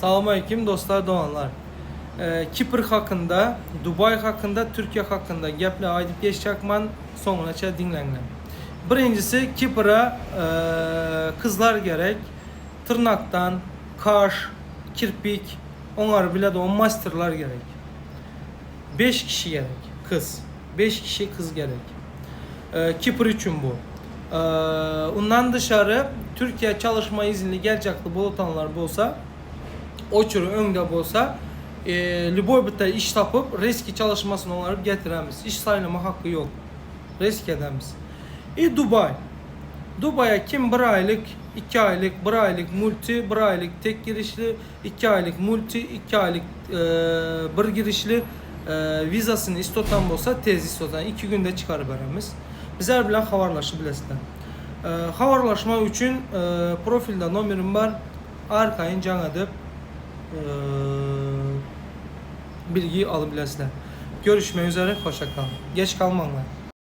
Salam aleyküm dostlar doğanlar. Ee, Kipr hakkında, Dubai hakkında, Türkiye hakkında gepler aydıp geçecekman sonra çay dinlenler. Birincisi Kipr'a e, kızlar gerek. Tırnaktan, kaş, kirpik, onlar bile de o masterlar gerek. 5 kişi gerek kız. 5 kişi kız gerek. Ee, Kipr için bu. Ee, ondan dışarı Türkiye çalışma izni gelecekli bulutanlar olsa o çürü önde olsa e, Lüboybit'te iş tapıp riski çalışmasını onları getiremiz. İş sayılma hakkı yok. Risk edemiz. E Dubai. Dubai'ye kim bir aylık, iki aylık, bir aylık multi, bir aylık tek girişli, iki aylık multi, iki aylık e, bir girişli e, vizasını istotan olsa tez istotan iki günde çıkarıveremiz. Bizler bilen havarlaşı bilesizler. E, havarlaşma için e, profilde numarim var. Arkayın can edip bilgiyi alabilirsiniz. Görüşmek üzere, hoşça kalın. Geç kalmayın.